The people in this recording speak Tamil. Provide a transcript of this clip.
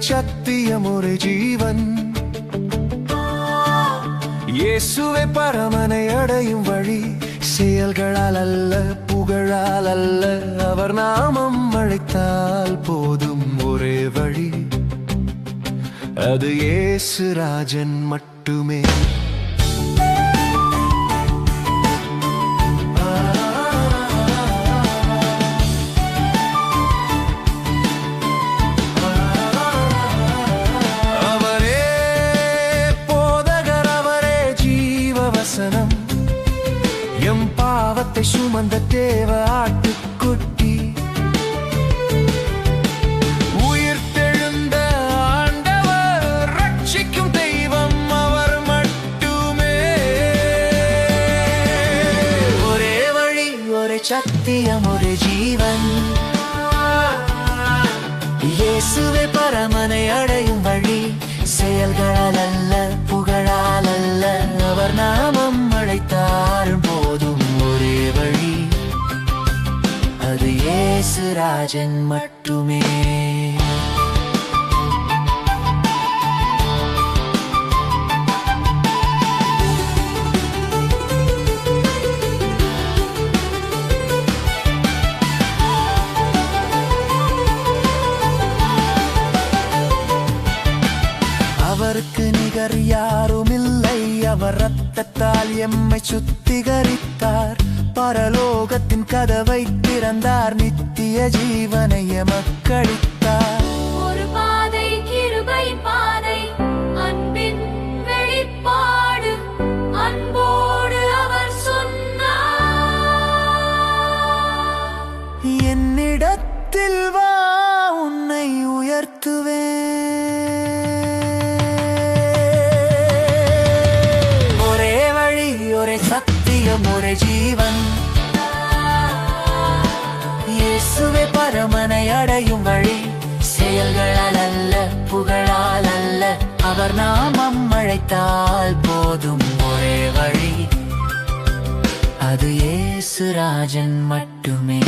சத்தியம் ஒரு ஜீவன். இயேசுவை பரமனை அடையும் வழி செயல்களால் அல்ல புகழால் அல்ல அவர் நாமம் அழைத்தால் போதும் ஒரே வழி. அது இயேசு ராஜன் மட்டுமே. எம் பாவத்தை சுமந்த தேவ ஆட்டுக்குட்டி. உயிர்த்தெழுந்த ஆண்டவர் ரட்சிக்கும் ராஜன் மட்டுமே. அவருக்கு நிகர் யாரும் இல்லை அவர் ரத்தத்தால் எம்மை சுத்திகரித்தார். பரலோகத்தின் கதவை திறந்தார் நித்திய ஜீவனைய எமக்களித்தார் அவர் நாமம் அழைத்தால் போதும் ஒரே வழி. அது ஏசுராஜன் மட்டுமே.